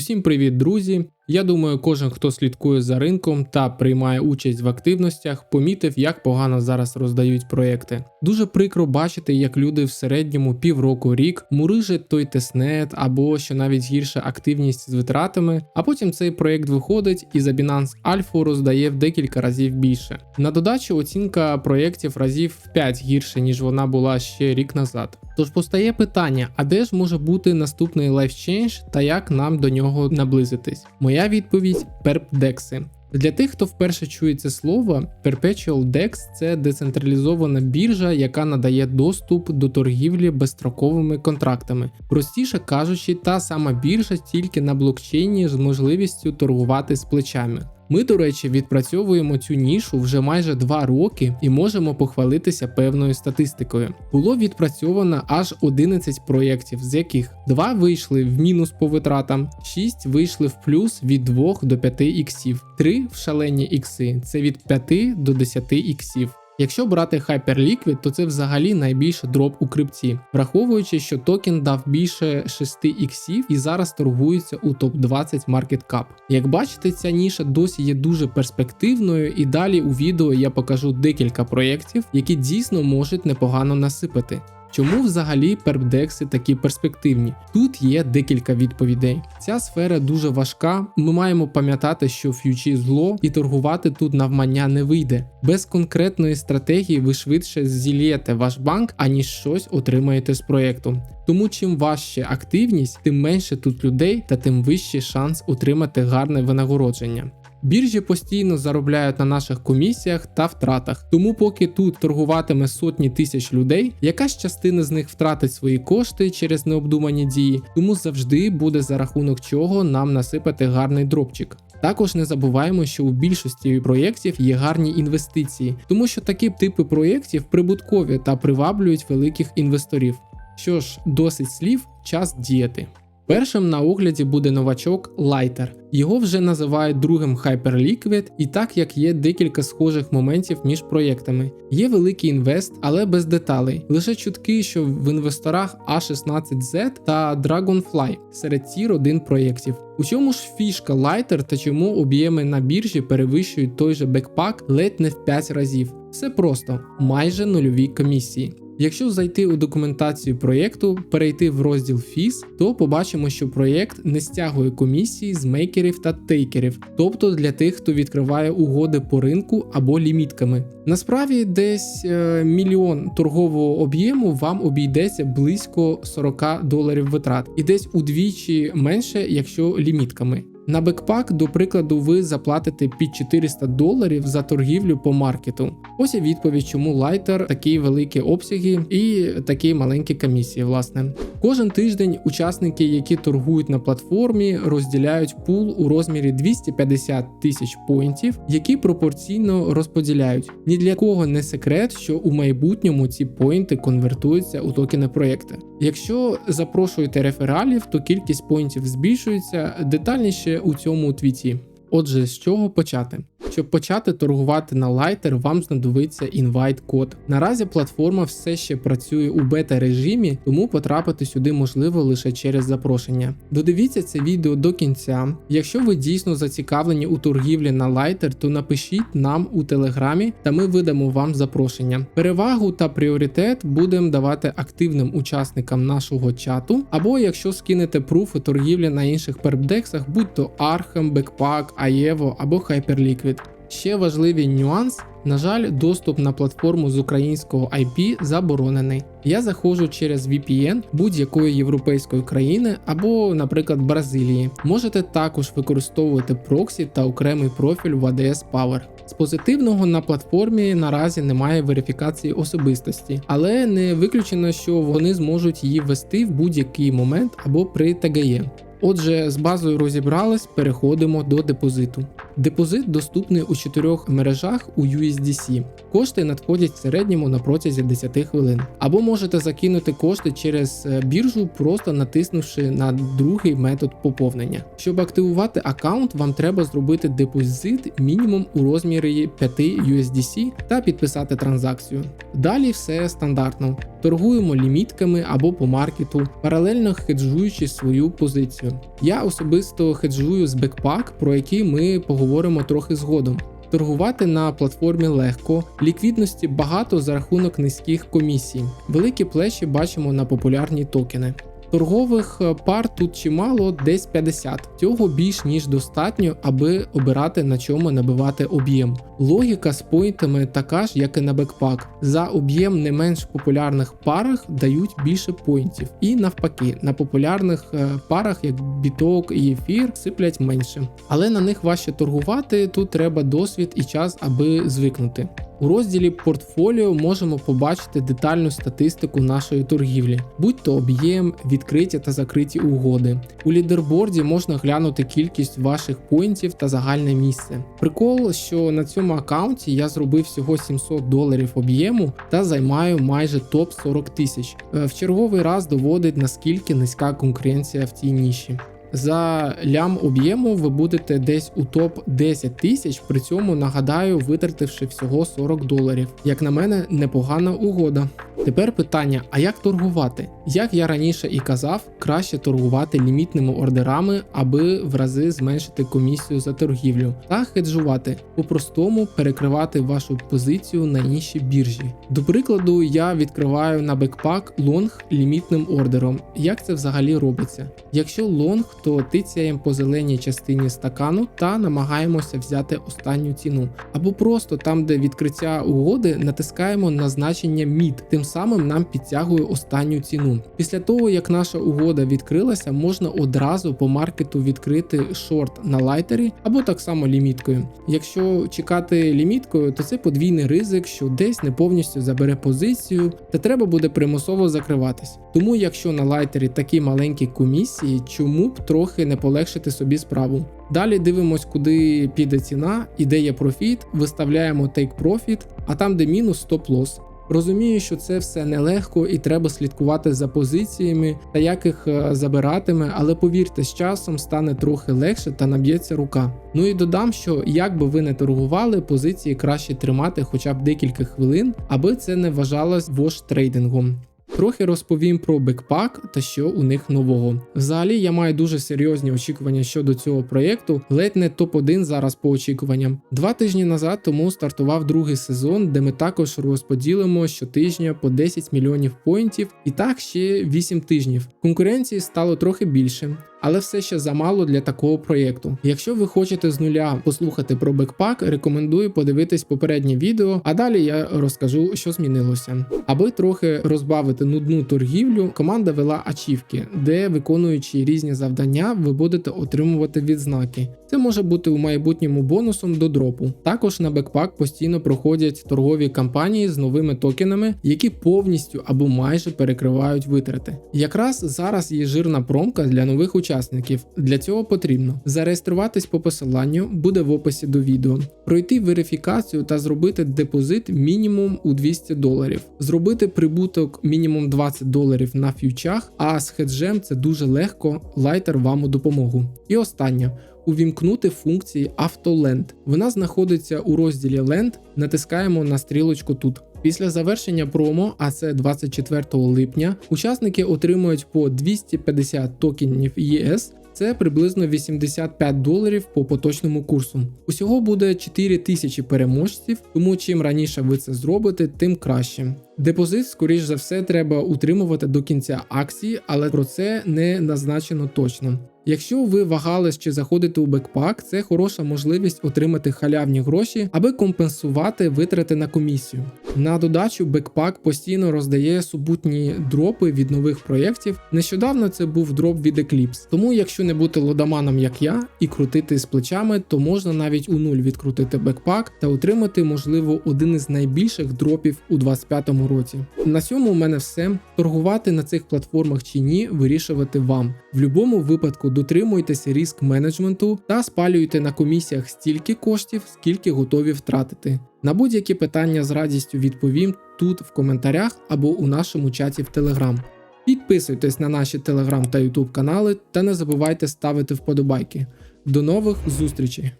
Усім привіт, друзі! Я думаю, кожен, хто слідкує за ринком та приймає участь в активностях, помітив, як погано зараз роздають проекти. Дуже прикро бачити, як люди в середньому півроку рік мурижать той тестнет або що навіть гірша активність з витратами, а потім цей проект виходить і за Binance Alpha роздає в декілька разів більше. На додачу оцінка проєктів разів в 5 гірше, ніж вона була ще рік назад. Тож постає питання: а де ж може бути наступний лайфчейндж та як нам до нього наблизитись? Моя відповідь перпдекси. Для тих, хто вперше чує це слово, Perpetual DEX – це децентралізована біржа, яка надає доступ до торгівлі безстроковими контрактами. Простіше кажучи, та сама біржа тільки на блокчейні з можливістю торгувати з плечами. Ми, до речі, відпрацьовуємо цю нішу вже майже два роки і можемо похвалитися певною статистикою. Було відпрацьовано аж 11 проєктів, з яких 2 вийшли в мінус по витратам, 6 вийшли в плюс від 2 до 5 іксів, 3 в шалені ікси це від 5 до 10 іксів. Якщо брати Hyperliquid, то це взагалі найбільший дроп у крипті, враховуючи, що токен дав більше 6 іксів і зараз торгується у топ-20 Market Cap. Як бачите, ця ніша досі є дуже перспективною, і далі у відео я покажу декілька проєктів, які дійсно можуть непогано насипати. Чому взагалі перпдекси такі перспективні? Тут є декілька відповідей. Ця сфера дуже важка. Ми маємо пам'ятати, що ф'ючі зло і торгувати тут навмання не вийде. Без конкретної стратегії ви швидше зілієте ваш банк, аніж щось отримаєте з проєкту. Тому чим важче активність, тим менше тут людей та тим вищий шанс отримати гарне винагородження. Біржі постійно заробляють на наших комісіях та втратах. Тому, поки тут торгуватиме сотні тисяч людей, якась частина з них втратить свої кошти через необдумані дії, тому завжди буде за рахунок чого нам насипати гарний дропчик. Також не забуваємо, що у більшості проєктів є гарні інвестиції, тому що такі типи проєктів прибуткові та приваблюють великих інвесторів. Що ж, досить слів, час діяти. Першим на огляді буде новачок Lighter. Його вже називають другим Hyperliquid, і так як є декілька схожих моментів між проєктами. Є великий інвест, але без деталей. Лише чутки, що в інвесторах A16Z та Dragonfly серед тір 1 проєктів. У чому ж фішка Lighter та чому об'єми на біржі перевищують той же бекпак ледь не в 5 разів? Все просто майже нульові комісії. Якщо зайти у документацію проєкту, перейти в розділ Fees, то побачимо, що проєкт не стягує комісії з мейкерів та тейкерів, тобто для тих, хто відкриває угоди по ринку або лімітками. Насправді, десь е, мільйон торгового об'єму вам обійдеться близько 40 доларів витрат, і десь удвічі менше, якщо лімітками. На бекпак, до прикладу, ви заплатите під 400 доларів за торгівлю по маркету. Ось і відповідь, чому лайтер такі великі обсяги і такі маленькі комісії. Власне, кожен тиждень учасники, які торгують на платформі, розділяють пул у розмірі 250 тисяч поінтів, які пропорційно розподіляють. Ні для кого не секрет, що у майбутньому ці поінти конвертуються у токени проєкти. Якщо запрошуєте рефералів, то кількість поінтів збільшується детальніше у цьому твіті. Отже, з чого почати? Щоб почати торгувати на Lighter, вам знадобиться інвайт код. Наразі платформа все ще працює у бета-режимі, тому потрапити сюди можливо лише через запрошення. Додивіться це відео до кінця. Якщо ви дійсно зацікавлені у торгівлі на Lighter, то напишіть нам у телеграмі, та ми видамо вам запрошення. Перевагу та пріоритет будемо давати активним учасникам нашого чату, або якщо скинете пруфи торгівлі на інших перпдексах, будь то Arkham, Backpack, Aevo або Hyperliquid. Ще важливий нюанс. На жаль, доступ на платформу з українського IP заборонений. Я заходжу через VPN будь-якої європейської країни або, наприклад, Бразилії. Можете також використовувати проксі та окремий профіль в ADS Power. З позитивного на платформі наразі немає верифікації особистості, але не виключено, що вони зможуть її ввести в будь-який момент або при ТГЄ. Отже, з базою розібрались, переходимо до депозиту. Депозит доступний у чотирьох мережах у USDC. Кошти надходять в середньому на протязі 10 хвилин. Або можете закинути кошти через е, біржу, просто натиснувши на другий метод поповнення. Щоб активувати аккаунт, вам треба зробити депозит мінімум у розмірі 5 USDC та підписати транзакцію. Далі все стандартно. Торгуємо лімітками або по маркету, паралельно хеджуючи свою позицію. Я особисто хеджую з Backpack, про який ми поговоримо трохи згодом. Торгувати на платформі легко, ліквідності багато за рахунок низьких комісій. Великі плечі бачимо на популярні токени. Торгових е, пар тут чимало, десь 50. Цього більш ніж достатньо, аби обирати на чому набивати об'єм. Логіка з поінтами така ж, як і на бекпак. За об'єм не менш популярних парах дають більше поінтів. І навпаки, на популярних е, парах, як біток і ефір, сиплять менше. Але на них важче торгувати, тут треба досвід і час, аби звикнути. У розділі портфоліо можемо побачити детальну статистику нашої торгівлі, будь-то об'єм, відкриті та закриті угоди. У лідерборді можна глянути кількість ваших поінтів та загальне місце. Прикол, що на цьому аккаунті я зробив всього 700 доларів об'єму та займаю майже топ 40 тисяч. Е, В черговий раз доводить наскільки низька конкуренція в цій ніші. За лям об'єму ви будете десь у топ 10 тисяч, при цьому нагадаю, витративши всього 40 доларів. Як на мене, непогана угода. Тепер питання: а як торгувати? Як я раніше і казав, краще торгувати лімітними ордерами, аби в рази зменшити комісію за торгівлю, та хеджувати, по-простому перекривати вашу позицію на іншій біржі. До прикладу, я відкриваю на бекпак лонг лімітним ордером. Як це взагалі робиться? Якщо лонг, то тицяємо по зеленій частині стакану та намагаємося взяти останню ціну. Або просто там, де відкриття угоди, натискаємо на значення мід, тим самим нам підтягує останню ціну. Після того, як наша угода відкрилася, можна одразу по маркету відкрити шорт на лайтері або так само ліміткою. Якщо чекати ліміткою, то це подвійний ризик, що десь не повністю забере позицію, та треба буде примусово закриватись. Тому, якщо на лайтері такі маленькі комісії, чому б трохи не полегшити собі справу? Далі дивимось, куди піде ціна, і де є профіт, виставляємо take profit, а там, де мінус, стоп-лосс. Розумію, що це все нелегко і треба слідкувати за позиціями та як їх е, забиратиме, але повірте, з часом стане трохи легше та наб'ється рука. Ну і додам, що як би ви не торгували, позиції краще тримати хоча б декілька хвилин, аби це не вважалось вош трейдингом. Трохи розповім про бекпак та що у них нового. Взагалі я маю дуже серйозні очікування щодо цього проєкту, ледь не топ-1 зараз по очікуванням. Два тижні назад тому стартував другий сезон, де ми також розподілимо щотижня по 10 мільйонів поінтів, і так ще 8 тижнів. Конкуренції стало трохи більше. Але все ще замало для такого проєкту. Якщо ви хочете з нуля послухати про бекпак, рекомендую подивитись попереднє відео, а далі я розкажу, що змінилося. Аби трохи розбавити нудну торгівлю, команда вела ачівки, де виконуючи різні завдання, ви будете отримувати відзнаки. Це може бути у майбутньому бонусом до дропу. Також на бекпак постійно проходять торгові кампанії з новими токенами, які повністю або майже перекривають витрати. Якраз зараз є жирна промка для нових учасників. Для цього потрібно зареєструватись по посиланню, буде в описі до відео, пройти верифікацію та зробити депозит мінімум у 200 доларів, зробити прибуток мінімум 20 доларів на ф'ючах, а з хеджем це дуже легко, лайтер вам у допомогу. І останнє увімкнути функції AutoLand. Вона знаходиться у розділі Land, натискаємо на стрілочку тут. Після завершення промо, а це 24 липня, учасники отримують по 250 токенів ЄС. Це приблизно 85 доларів по поточному курсу. Усього буде 4 тисячі переможців, тому чим раніше ви це зробите, тим краще. Депозит, скоріш за все, треба утримувати до кінця акції, але про це не назначено точно. Якщо ви вагались чи заходите у бекпак, це хороша можливість отримати халявні гроші, аби компенсувати витрати на комісію. На додачу, Backpack постійно роздає супутні дропи від нових проєктів. Нещодавно це був дроп від Eclipse. Тому, якщо не бути лодоманом, як я, і крутити з плечами, то можна навіть у нуль відкрутити Backpack та отримати, можливо, один із найбільших дропів у 2025 році. На цьому у мене все. Торгувати на цих платформах чи ні, вирішувати вам. В будь-якому випадку дотримуйтеся риск менеджменту та спалюйте на комісіях стільки коштів, скільки готові втратити. На будь-які питання з радістю відповім тут в коментарях або у нашому чаті в Телеграм. Підписуйтесь на наші телеграм та ютуб канали та не забувайте ставити вподобайки. До нових зустрічей!